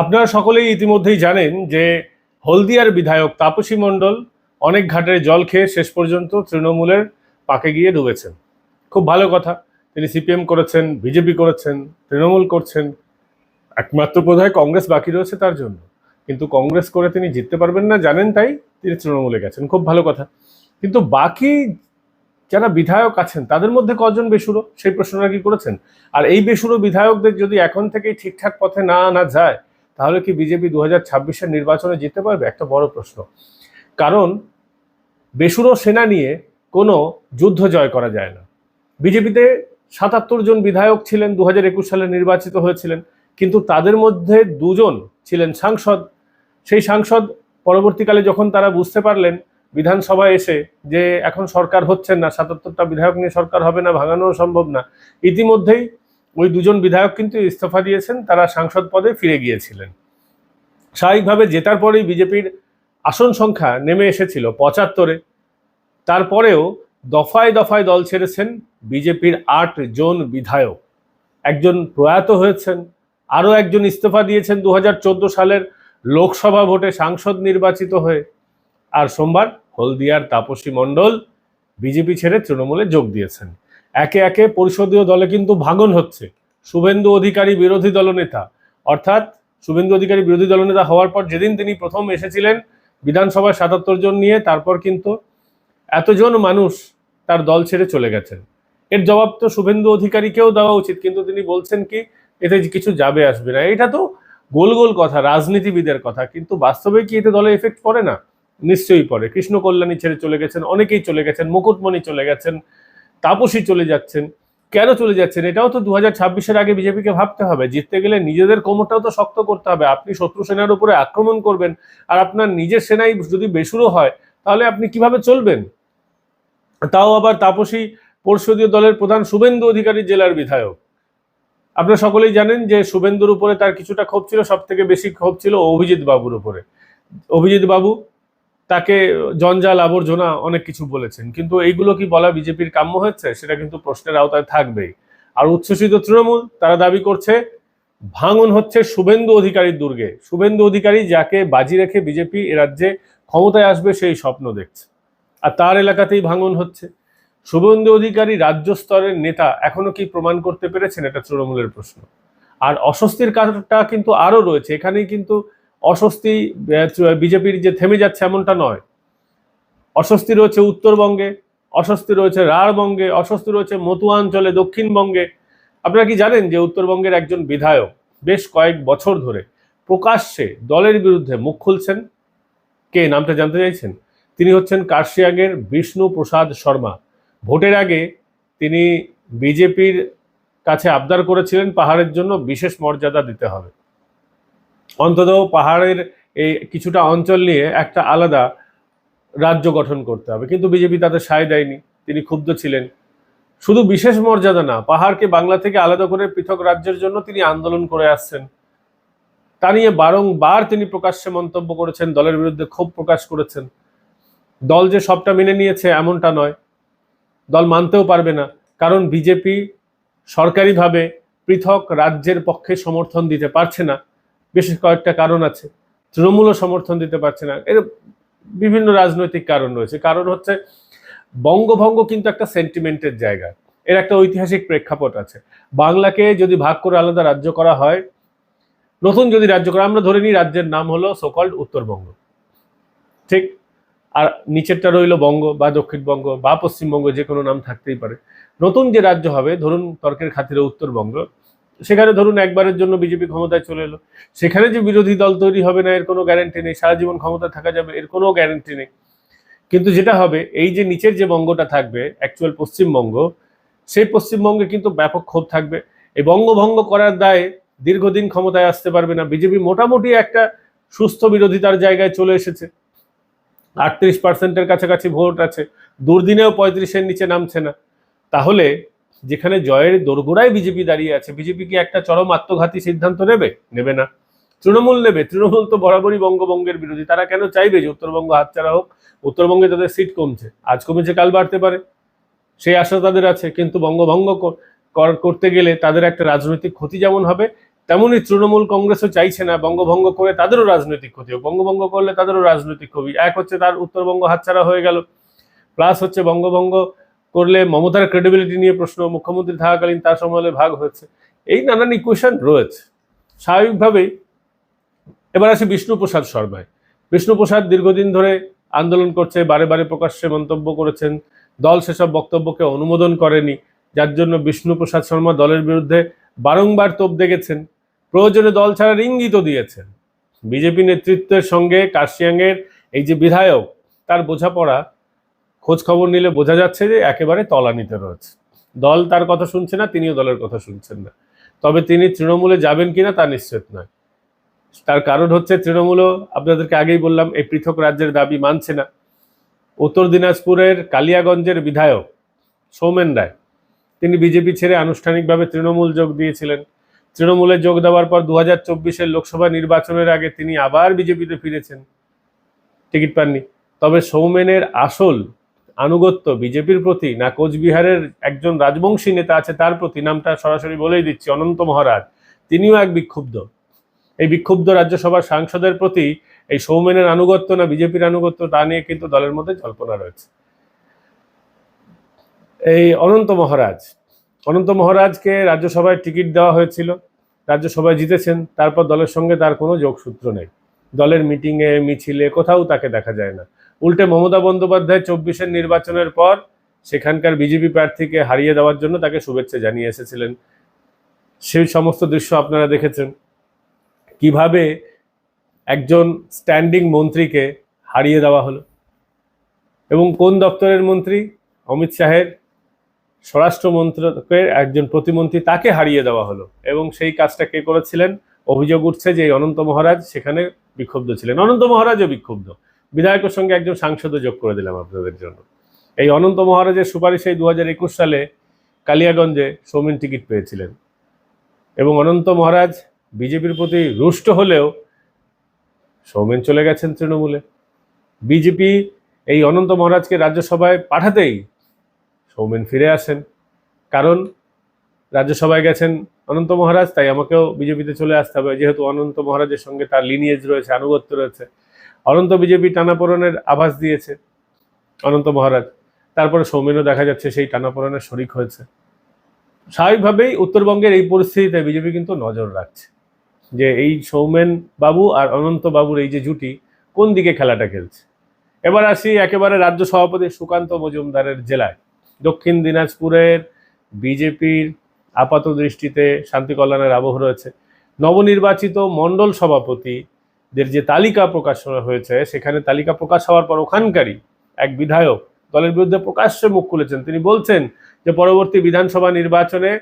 আপনারা সকলেই ইতিমধ্যেই জানেন যে হলদিয়ার বিধায়ক তাপসী মণ্ডল অনেক ঘাটের জল খেয়ে শেষ পর্যন্ত তৃণমূলের পাকে গিয়ে ডুবেছেন। খুব ভালো কথা। তিনি সিপিএম করেছেন, বিজেপি করেছেন, তৃণমূল করছেন। একমাত্র বোধহয় কংগ্রেস বাকি রয়েছে তার জন্য। কিন্তু কংগ্রেস করে তিনি জিততে পারবেন না, জানেন তাই তিনি তৃণমূলে গেছেন। খুব ভালো কথা। কিন্তু বাকি যারা বিধায়ক আছেন, তাদের মধ্যে কজন বেসুরো? সেই প্রশ্নটা কি করেছেন? আর এই বেসুরো বিধায়কদের যদি এখন থেকেই ঠিকঠাক পথে না আনা যায় তাহলে কি বিজেপি দু হাজার নির্বাচনে জিততে পারবে? একটা বড় প্রশ্ন। কারণ বেসুরো সেনা নিয়ে কোনো যুদ্ধ জয় করা যায় না। বিজেপিতে সাতাত্তর জন বিধায়ক ছিলেন দু হাজার একুশ সালে নির্বাচিত হয়েছিলেন, কিন্তু তাদের মধ্যে দুজন ছিলেন সাংসদ। সেই সাংসদ পরবর্তীকালে যখন তারা বুঝতে পারলেন, বিধানসভায় এসে যে এখন সরকার হচ্ছেন না, সাতাত্তরটা বিধায়ক নিয়ে সরকার হবে না, ভাঙানোও সম্ভব না, ইতিমধ্যেই ওই দুজন বিধায়ক কিন্তু ইস্তফা দিয়েছেন, তারা সাংসদ পদে ফিরে গিয়েছিলেন। স্বাভাবিকভাবে জেতার পরেই বিজেপির আসন সংখ্যা নেমে এসেছিল পঁচাত্তরে। তারপরেও দফায় দফায় দল ছেড়েছেন বিজেপির আট জন বিধায়ক। একজন প্রয়াত হয়েছেন, আরও একজন ইস্তফা দিয়েছেন দু হাজার চোদ্দ সালের লোকসভা ভোটে সাংসদ নির্বাচিত হয়ে। আর সোমবার হলদিয়ার তাপসী মণ্ডল বিজেপি ছেড়ে তৃণমূলে যোগ দিয়েছেন। একে একে পরিষদীয় দলে কিন্তু ভাঙন হচ্ছে। শুভেন্দু অধিকারী বিরোধী দলনেতা। অর্থাৎ শুভেন্দু অধিকারী বিরোধী দলনেতা হওয়ার পর যেদিন তিনি প্রথম এসেছিলেন বিধানসভায় সাতাত্তর জন নিয়ে, তারপর কিন্তু এতজন মানুষ তার দল ছেড়ে চলে গেছেন। এর জবাব তো শুভেন্দু অধিকারীকেও দেওয়া উচিত, কিন্তু তিনি বলছেন কি, এতে কিছু যাবে আসবে না। এটা তো গোল গোল কথা, রাজনীতিবিদের কথা, কিন্তু বাস্তবে কি এতে দলে এফেক্ট পড়ে না? নিশ্চয়ই পড়ে। কৃষ্ণ কল্যাণী ছেড়ে চলে গেছেন, অনেকেই চলে গেছেন, মুকুটমণি চলে গেছেন তাপসী চলে যাচ্ছেন। কেন চলে যাচ্ছেন? এটাও তো দু হাজার ছাব্বিশের আগে বিজেপিকে ভাবতে হবে। জিততে গেলে নিজেদের কোমরটাও তো শক্ত করতে হবে। আপনি শত্রু সেনার উপরে আক্রমণ করবেন আর আপনার নিজের সেনাই যদি বেসুরো হয়, তাহলে আপনি কীভাবে চলবেন? তাও আবার তাপসী পরিষদীয় দলের প্রধান শুভেন্দু অধিকারী জেলার বিধায়ক। আপনারা সকলেই জানেন যে শুভেন্দুর উপরে তার কিছুটা ক্ষোভ ছিল সব থেকে বেশি ক্ষোভ ছিল অভিজিৎ বাবুর উপরে। অভিজিৎ বাবু তাকে জঞ্জাল, আবর্জনা অনেক কিছু বলেছেন। কিন্তু এইগুলো কি বলা বিজেপির কাম্য হচ্ছে? সেটা কিন্তু প্রশ্নের আওতায় থাকবেই। আর উচ্ছ্বসিত তৃণমূল, তারা দাবি করছে, ভাঙন হচ্ছে শুভেন্দু অধিকারীর দুর্গে। শুভেন্দু অধিকারী যাকে বাজি রেখে বিজেপি এ রাজ্যে ক্ষমতায় আসবে, সেই স্বপ্ন দেখছে। আর তার এলাকাতেই ভাঙন হচ্ছে। শুভেন্দু অধিকারী রাজ্য স্তরের নেতা এখনও কি প্রমাণ করতে পেরেছেন? এটা তৃণমূলের প্রশ্ন। আর অস্বস্তির কারণটা কিন্তু আরও রয়েছে। এখানেই কিন্তু অস্বস্তি বিজেপির যে থেমে যাচ্ছে এমনটা নয়। অস্বস্তি রয়েছে উত্তরবঙ্গে, অস্বস্তি রয়েছে রাঢ়বঙ্গে, অস্বস্তি রয়েছে মতুয়াঞ্চলে, দক্ষিণবঙ্গে। আপনারা কি জানেন যে উত্তরবঙ্গের একজন বিধায়ক বেশ কয়েক বছর ধরে প্রকাশ্যে দলের বিরুদ্ধে মুখ খুলছেন? কে, নামটা জানতে চাইছেন? তিনি হচ্ছেন কার্শিয়াংয়ের বিষ্ণু প্রসাদ শর্মা। ভোটের আগে তিনি বিজেপির কাছে আবদার করেছিলেন পাহাড়ের জন্য, বিশেষ মর্যাদা দিতে হবে। অন্তত পাহাড়ের এই কিছুটা অঞ্চল নিয়ে একটা আলাদা রাজ্য গঠন করতে হবে। কিন্তু বিজেপি তাতে সায় দেয়নি। তিনি ক্ষুব্ধ ছিলেন। শুধু বিশেষ মর্যাদা না, পাহাড়কে বাংলা থেকে আলাদা করে পৃথক রাজ্যের জন্য তিনি আন্দোলন করে আসছেন। তা নিয়ে বারংবার তিনি প্রকাশ্যে মন্তব্য করেছেন, দলের বিরুদ্ধে ক্ষোভ প্রকাশ করেছেন। দল যে সবটা মেনে নিয়েছে এমনটা নয়। দল মানতেও পারবে না, কারণ বিজেপি সরকারিভাবে পৃথক রাজ্যের পক্ষে সমর্থন দিতে পারছে না। বেশ কয়েকটা কারণ আছে। তৃণমূলও সমর্থন দিতে পারছে না। এর বিভিন্ন রাজনৈতিক কারণ রয়েছে। কারণ হচ্ছে, বঙ্গভঙ্গ কিন্তু একটা সেন্টিমেন্টের জায়গা। এর একটা ঐতিহাসিক প্রেক্ষাপট আছে। বাংলাকে যদি ভাগ করে আলাদা রাজ্য করা হয়, নতুন যদি রাজ্য করা আমরা ধরে নিই রাজ্যের নাম হলো সোকল্ড উত্তরবঙ্গ। ঠিক? আর নিচেরটা রইল বঙ্গ বা দক্ষিণবঙ্গ বা পশ্চিমবঙ্গ, যে কোনো নাম থাকতেই পারে। নতুন যে রাজ্য হবে, ধরুন তর্কের খাতিরে উত্তরবঙ্গ সেখানে ধরুন একবারের জন্য বিজেপি ক্ষমতায় চলে এলো। সেখানে যে বিরোধী দল তৈরি হবে না, এর কোনো গ্যারেন্টি নেই। সারা জীবন ক্ষমতায় থাকা যাবে, এর কোনো গ্যারেন্টি নেই। কিন্তু যেটা হবে, এই যে নিচের যে বঙ্গটা থাকবে অ্যাকচুয়াল পশ্চিমবঙ্গ, সেই পশ্চিমবঙ্গে কিন্তু ব্যাপক ক্ষোভ থাকবে। এই বঙ্গভঙ্গ করার দায়ে দীর্ঘদিন ক্ষমতায় আসতে পারবে না। বিজেপি মোটামুটি একটা সুস্থ বিরোধিতার জায়গায় চলে এসেছে। আটত্রিশ পার্সেন্টের কাছাকাছি ভোট আছে। দুর্দিনেও পঁয়ত্রিশের নিচে নামছে না। তাহলে যেখানে জয়ের দোরগোড়ায় বিজেপি দাঁড়িয়ে আছে। বিজেপি কি একটা চরম আত্মঘাতী সিদ্ধান্ত নেবে? নেবে না। তৃণমূল নেবে। তৃণমূল তো বরাবরই বঙ্গবঙ্গের বিরোধী। তারা কেন চাইবে যে উত্তরবঙ্গ হাতছাড়া হোক? উত্তরবঙ্গে তাদের সিট কমছে। আজ কমেছে, কাল বাড়তে পারে। সেই আশা তাদের আছে। কিন্তু বঙ্গভঙ্গ করতে গেলে তাদের একটা রাজনৈতিক ক্ষতি যেমন হবে, তেমনই তৃণমূল কংগ্রেসও চাইছে না বঙ্গভঙ্গ করে তাদেরও রাজনৈতিক ক্ষতি হোক। বঙ্গভঙ্গ করলে তাদেরও রাজনৈতিক ক্ষতি। এক হচ্ছে তার উত্তরবঙ্গ হাতছাড়া হয়ে গেল। প্লাস হচ্ছে বঙ্গভঙ্গ করলে মমতার ক্রেডিবিলিটি নিয়ে প্রশ্ন মুখ্যমন্ত্রী থাকাকালীন তার সময় ভাগ হয়েছে। এই নানান ইকুয়েশন রয়েছে। স্বাভাবিকভাবেই এবার আসি বিষ্ণুপ্রসাদ শর্মায়। বিষ্ণুপ্রসাদ দীর্ঘদিন ধরে আন্দোলন করছে, বারে বারে প্রকাশ্যে মন্তব্য করেছেন। দল সেসব বক্তব্যকে অনুমোদন করেনি। যার জন্য বিষ্ণুপ্রসাদ শর্মা দলের বিরুদ্ধে বারংবার তোপ দেখেছেন। প্রয়োজনে দল ছাড়ার ইঙ্গিতও দিয়েছেন। বিজেপি নেতৃত্বের সঙ্গে কার্শিয়াংয়ের এই যে বিধায়ক, তার বোঝাপড়া খোঁজ খবর নিলে বোঝা যাচ্ছে যে একেবারে তলানিতে রয়েছে। দল তার কথা শুনছে না, তিনিও দলের কথা শুনছেন না। তবে তিনি তৃণমূলে যাবেন কিনা তা নিশ্চিত নয়। তার কারণ হচ্ছে তৃণমূলও আপনাদেরকে আগেই বললাম, এই পৃথক রাজ্যের দাবি মানছে না। উত্তর দিনাজপুরের কালিয়াগঞ্জের বিধায়ক সৌমেন রায়, তিনি বিজেপি ছেড়ে আনুষ্ঠানিকভাবে তৃণমূল যোগ দিয়েছিলেন। তৃণমূলে যোগ দেওয়ার পর দু হাজার লোকসভা নির্বাচনের আগে তিনি আবার বিজেপিতে ফিরেছেন। টিকিট পাননি। তবে সৌমেনের আসল আনুগত্য বিজেপির প্রতি না কোচবিহারের একজন রাজবংশী নেতা আছে তার প্রতি, নামটা সরাসরি বলেই দিচ্ছি, অনন্ত মহারাজ। তিনিও এক বিক্ষুব্ধ। এই বিক্ষুব্ধ রাজ্যসভার সাংসদের প্রতি এই সৌমেনের আনুগত্য না বিজেপির আনুগত্য, তা নিয়ে কিন্তু দলের মধ্যে জল্পনা রয়েছে। এই অনন্ত মহারাজ, অনন্ত মহারাজকে রাজ্যসভায় টিকিট দেওয়া হয়েছিল, রাজ্যসভায় জিতেছেন, তারপর দলের সঙ্গে তার কোনো যোগসূত্র নেই। দলের মিটিংয়ে, মিছিলে কোথাও তাকে দেখা যায় না। উল্টে মমতা বন্দ্যোপাধ্যায় চব্বিশের নির্বাচনের পর সেখানকার বিজেপি প্রার্থীকে হারিয়ে দেওয়ার জন্য তাকে শুভেচ্ছা জানিয়ে এসেছিলেন। সেই সমস্ত দৃশ্য আপনারা দেখেছেন। কীভাবে একজন স্ট্যান্ডিং মন্ত্রীকে হারিয়ে দেওয়া হলো এবং কোন দপ্তরের মন্ত্রী? অমিত শাহের স্বরাষ্ট্র মন্ত্রকের একজন প্রতিমন্ত্রী তাকে হারিয়ে দেওয়া হলো এবং সেই কাজটা কে করেছিলেন? অভিযোগ উঠছে যে অনন্ত মহারাজ সেখানে বিক্ষুব্ধ ছিলেন। অনন্ত মহারাজও বিক্ষুব্ধ। বিধায়কের সঙ্গে একজন সাংসদও যোগ করে দিলাম আপনাদের জন্য। এই অনন্ত মহারাজের সুপারিশে দু হাজার একুশ সালে কালিয়াগঞ্জে সৌমিন টিকিট পেয়েছিলেন। এবং অনন্ত মহারাজ বিজেপির প্রতি রুষ্ট হলেও সৌমেন চলে গেছেন তৃণমূলে। বিজেপি এই অনন্ত মহারাজকে রাজ্যসভায় পাঠাতেই সৌমেন ফিরে আসেন। কারণ রাজ্যসভায় গেছেন অনন্ত মহারাজ, তাই আমাকেও বিজেপিতে চলে আসতে হবে। যেহেতু অনন্ত মহারাজের সঙ্গে তার লিনিয়েজ রয়েছে, আনুগত্য রয়েছে অনন্ত বিজেপি টানাপোড়নের আভাস দিয়েছে। অনন্ত মহারাজ, তারপরে সৌমেনও দেখা যাচ্ছে সেই টানাপোড়নের শরিক হয়েছে। স্বাভাবিকভাবেই উত্তরবঙ্গের এই পরিস্থিতিতে বিজেপি কিন্তু নজর রাখছে যে এই সৌমেন বাবু আর অনন্ত বাবুর এই যে জুটি কোন দিকে খেলাটা খেলছে। এবার আসি একেবারে রাজ্য সভাপতি সুকান্ত মজুমদারের জেলায়। দক্ষিণ দিনাজপুরের বিজেপির আপাত দৃষ্টিতে শান্তি কল্যাণের আবহ রয়েছে। নবনির্বাচিত মণ্ডল সভাপতিদের যে তালিকা প্রকাশ হয়েছে, সেখানে তালিকা প্রকাশ হওয়ার পর ওখানকারই এক বিধায়ক দলের বিরুদ্ধে প্রকাশ্যে মুখ খুলেছেন। তিনি বলছেন যে, পরবর্তী বিধানসভা নির্বাচনে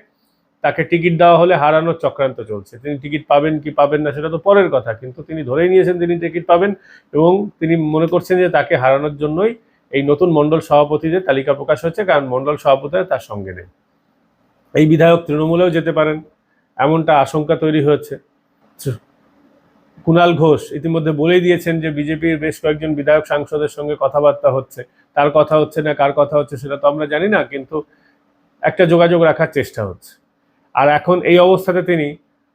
তাকে টিকিট দেওয়া হলে হারানোর চক্রান্ত চলছে। তিনি টিকিট পাবেন কি পাবেন না, সেটা তো পরের কথা, কিন্তু তিনি ধরেই নিয়েছেন তিনি টিকিট পাবেন এবং তিনি মনে করছেন যে, তাকে হারানোর জন্যই এই নতুন মণ্ডল সভাপতিদের তালিকা প্রকাশ হচ্ছে কারণ মণ্ডল সভাপতিরা তার সঙ্গে নেই। এই বিধায়ক তৃণমূলেও যেতে পারেন, এমনটা আশঙ্কা তৈরি হয়েছে। কুণাল ঘোষ ইতিমধ্যে বলেই দিয়েছেন যে বিজেপির বেশ কয়েকজন বিধায়ক সাংসদের সঙ্গে কথাবার্তা হচ্ছে। তার কথা হচ্ছে না, কার কথা হচ্ছে সেটা তো আমরা জানি না, কিন্তু একটা যোগাযোগ রাখার চেষ্টা হচ্ছে। আর এখন এই অবস্থাতে তিনি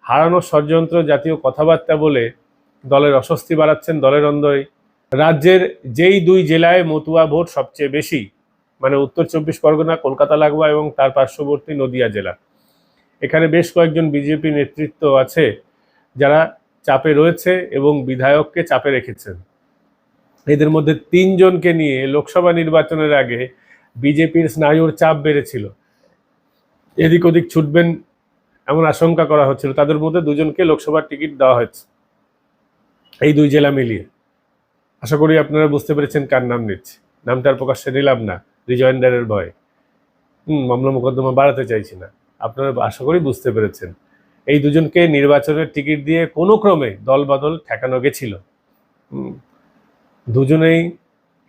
হারানোর ষড়যন্ত্র জাতীয় কথাবার্তা বলে দলের অস্বস্তি বাড়াচ্ছেন, দলের অন্দরে। রাজ্যের যেই দুই জেলায় মতুয়া ভোট সবচেয়ে বেশি মানে উত্তর চব্বিশ পরগনা, কলকাতা লাগোয়া এবং তার পার্শ্ববর্তী নদিয়া জেলা। এখানে বেশ কয়েকজন বিজেপি নেতৃত্ব আছে যারা চাপে রয়েছে এবং বিধায়ককে চাপে রেখেছেন। এদের মধ্যে তিনজনকে নিয়ে লোকসভা নির্বাচনের আগে বিজেপির স্নায়ুর চাপ বেড়েছিল। এদিক ওদিক ছুটবেন এমন আশঙ্কা করা হচ্ছিল। তাদের মধ্যে দুজনকে লোকসভার টিকিট দেওয়া হয়েছে। এই দুই জেলা মিলিয়ে। আশা করি আপনারা বুঝতে পেরেছেন কার নাম নিচ্ছে। নামটার প্রকাশ্যে নিলাম না। রিজয়েন্ডারের ভয়ে। হুম, মামলা মোকদ্দমা বাড়াতে চাইছি না। আপনারা আশা করি বুঝতে পেরেছেন। এই দুজনকে নির্বাচনের টিকিট দিয়ে কোনো ক্রমে দল বদল ঠেকানো গেছিল। দুজনেই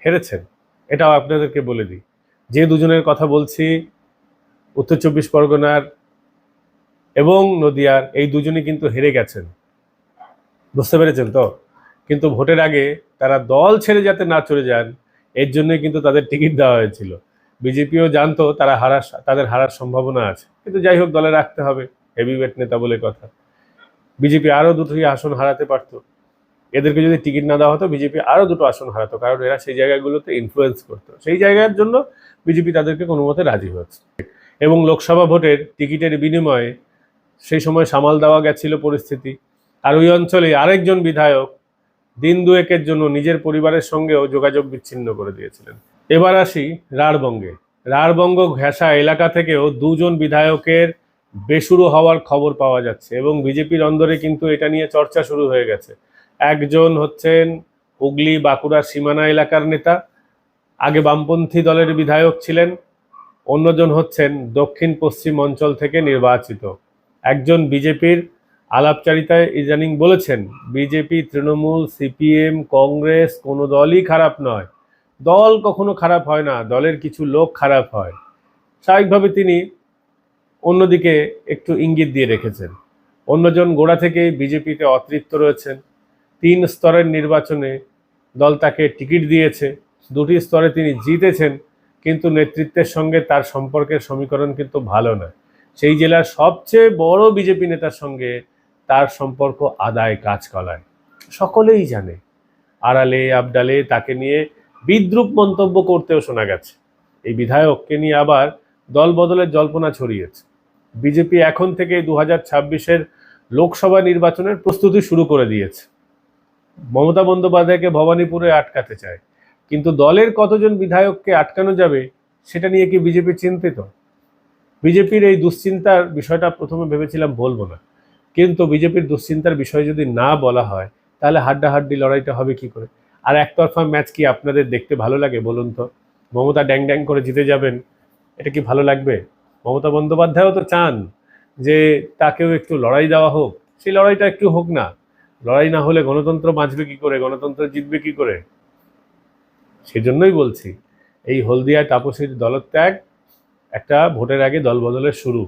হেরেছেন। এটাও আপনাদেরকে বলে দিই। যে দুজনের কথা বলছি, উত্তর চব্বিশ পরগনার এবং নদিয়ার, এই দুজনই কিন্তু হেরে গেছেন। বুঝতে পেরেছেন তো? কিন্তু ভোটের আগে তারা দল ছেড়ে যাতে না চলে যান, এর জন্যই কিন্তু তাদের টিকিট দেওয়া হয়েছিল। বিজেপিও জানতো তারা হারার, তাদের হারার সম্ভাবনা আছে। কিন্তু যাই হোক, দলে রাখতে হবে। হেভিওয়েট নেতা বলে কথা। বিজেপি আরও দুটি আসন হারাতে পারতো। এদেরকে যদি টিকিট না দেওয়া হতো বিজেপি আরও দুটো আসন হারাতো, কারণ এরা সেই জায়গাগুলোতে ইনফ্লুয়েন্স করতো। সেই জায়গার জন্য বিজেপি তাদেরকে কোনো মতে রাজি হয়েছে এবং লোকসভা ভোটের টিকিটের বিনিময়ে সেই সময় সামাল দেওয়া গেছিল পরিস্থিতি। আর ওই অঞ্চলে আরেকজন বিধায়ক দিন দুয়েকের জন্য নিজের পরিবারের সঙ্গেও যোগাযোগ বিচ্ছিন্ন করে দিয়েছিলেন। এবার আসি রাঢ়বঙ্গে রাঢ়বঙ্গ ঘেঁষা এলাকা থেকেও দুজন বিধায়কের বেসুরো হওয়ার খবর পাওয়া যাচ্ছে এবং বিজেপির অন্দরে কিন্তু এটা নিয়ে চর্চা শুরু হয়ে গেছে। একজন হচ্ছেন হুগলি বাঁকুড়া সীমানা এলাকার নেতা, আগে বামপন্থী দলের বিধায়ক ছিলেন, অন্যজন হচ্ছেন দক্ষিণ পশ্চিম অঞ্চল থেকে নির্বাচিত। একজন বিজেপির আলাপচারিতায় ইদানিং বলেছেন, বিজেপি, তৃণমূল, সিপিএম, কংগ্রেস কোনো দলই খারাপ নয়। দল কখনো খারাপ হয় না, দলের কিছু লোক খারাপ হয়। স্বাভাবিকভাবে তিনি অন্যদিকে একটু ইঙ্গিত দিয়ে রেখেছেন। অন্যজন গোড়া থেকেই বিজেপিতে অতৃপ্ত রয়েছেন। তিন স্তরের নির্বাচনে দল তাকে টিকিট দিয়েছে। দুটি স্তরে তিনি জিতেছেন, কিন্তু নেতৃত্বের সঙ্গে তার সম্পর্কের সমীকরণ কিন্তু ভালো নয়। সেই জেলার সবচেয়ে বড় বিজেপি নেতার সঙ্গে তার সম্পর্ক আদায় কাজ কলায় সকলেই জানে, আড়ালে, আবডালে তাকে নিয়ে বিদ্রুপ মন্তব্য করতেও শোনা গেছে। এই বিধায়ককে নিয়ে আবার দল বদলের জল্পনা ছড়িয়েছে। বিজেপি এখন থেকে দু হাজার লোকসভা নির্বাচনের প্রস্তুতি শুরু করে দিয়েছে। মমতা বন্দ্যোপাধ্যায়কে ভবানীপুরে আটকাতে চায়। কিন্তু দলের কতজন বিধায়ককে আটকানো যাবে, সেটা নিয়ে কি বিজেপি চিন্তিত? বিজেপির এই দুশ্চিন্তার বিষয়টা প্রথমে ভেবেছিলাম বলব না। কিন্তু বিজেপির দুশ্চিন্তার বিষয় যদি না বলা হয়, তাহলে হাড্ডাহাড্ডি লড়াইটা হবে কি করে? আর একতরফা ম্যাচ কি আপনাদের দেখতে ভালো লাগে বলুন তো? মমতা ড্যাং ড্যাং করে জিতে যাবেন, এটা কি ভালো লাগবে? মমতা বন্দ্যোপাধ্যায়ও তো চান যে তাকেও একটু লড়াই দেওয়া হোক। সেই লড়াইটা একটু হোক না। লড়াই না হলে গণতন্ত্র বাঁচবে কি করে? গণতন্ত্র জিতবে কি করে? সেজন্যই বলছি, এই হলদিয়া তাপসীর দলত্যাগ একটা ভোটের আগে দলবদলের শুরু।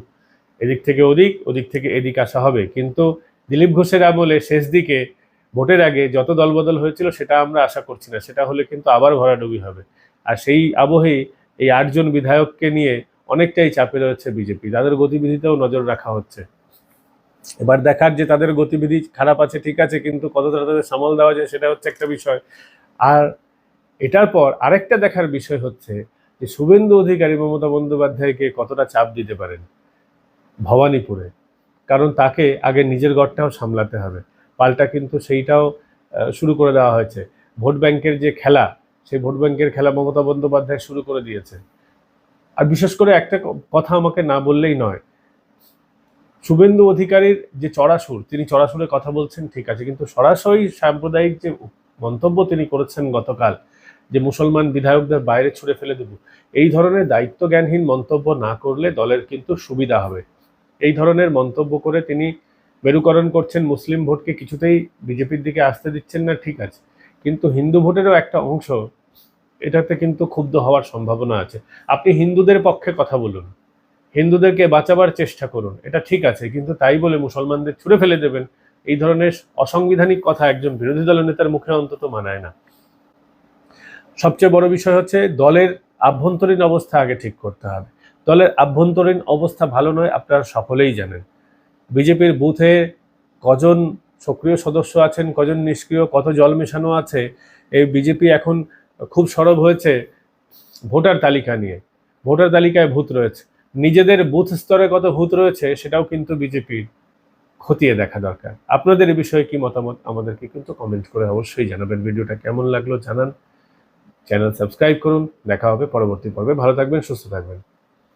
এদিক থেকে ওদিক ওদিক থেকে এদিক আসা হবে। কিন্তু দিলীপ ঘোষের আমলে শেষ দিকে ভোটের আগে যত দলবদল হয়েছিল সেটা আমরা আশা করছি না। সেটা হলে কিন্তু আবার ভরাডুবি হবে। আর সেই আবহেই এই আটজন বিধায়ককে নিয়ে অনেকটাই চাপে রয়েছে বিজেপি। তাদের গতিবিধিতেও নজর রাখা হচ্ছে। এবার দেখার যে তাদের গতিবিধি খারাপ আছে, ঠিক আছে, কিন্তু কতটা তাদের সামাল দেওয়া যায় সেটা হচ্ছে একটা বিষয়। আর এটার পর আরেকটা দেখার বিষয় হচ্ছে যে শুভেন্দু অধিকারী মমতা বন্দ্যোপাধ্যায়কে কতটা চাপ দিতে পারেন ভবানীপুরে? কারণ তাকে আগে নিজের ঘরটাও সামলাতে হবে। পাল্টা কিন্তু সেইটাও শুরু করে দেওয়া হয়েছে। ভোট ব্যাংকের যে খেলা, সেই ভোট ব্যাংকের খেলা মমতা বন্দ্যোপাধ্যায় শুরু করে দিয়েছে। আর বিশেষ করে একটা কথা আমাকে না বললেই নয়। শুভেন্দু অধিকারীর যে চড়াসুর, তিনি চড়াসুরে কথা বলছেন, ঠিক আছে, কিন্তু সরাসরি সাম্প্রদায়িক যে মন্তব্য তিনি করেছেন গতকাল, যে মুসলমান বিধায়কদের বাইরে ছুড়ে ফেলে দেব, এই ধরনের দায়িত্ব জ্ঞানহীন মন্তব্য না করলে দলের কিন্তু সুবিধা হবে। এই ধরনের মন্তব্য করে তিনি মেরুকরণ করছেন, মুসলিম ভোটকে কিছুতেই বিজেপির দিকে আসতে দিচ্ছেন না, ঠিক আছে, কিন্তু হিন্দু ভোটেরও একটা অংশ এটাতে কিন্তু ক্ষুব্ধ হওয়ার সম্ভাবনা আছে। আপনি হিন্দুদের পক্ষে কথা বলুন। হিন্দুদেরকে বাঁচাবার চেষ্টা করুন। এটা ঠিক আছে, কিন্তু তাই বলে মুসলমানদের ছুড়ে ফেলে দেবেন। এই ধরনের অসাংবিধানিক কথা একজন বিরোধী দলের নেতার মুখে অন্তত মানায় না। সবচেয়ে বড় বিষয় হচ্ছে, দলের আভ্যন্তরীণ অবস্থা আগে ঠিক করতে হবে। দলের আভ্যন্তরীণ অবস্থা ভালো নয়, আপনারা সকলেই জানেন। বিজেপির বুথে কজন সক্রিয় সদস্য আছেন, কজন নিষ্ক্রিয়, কত জল মেশানো আছে, এই বিজেপি এখন খুব সরব হয়েছে ভোটার তালিকা নিয়ে। ভোটার তালিকায় ভূত রয়েছে। নিজেদের বুথ স্তরে কত ভূত রয়েছে সেটাও কিন্তু বিজেপির খতিয়ে দেখা দরকার। আপনাদের এই বিষয়ে কি মতামত আমাদেরকে কিন্তু কমেন্ট করে অবশ্যই জানাবেন। ভিডিওটা কেমন লাগল জানান। চ্যানেল সাবস্ক্রাইব করুন। দেখা হবে পরবর্তী পর্বে। ভালো থাকবেন, সুস্থ থাকবেন।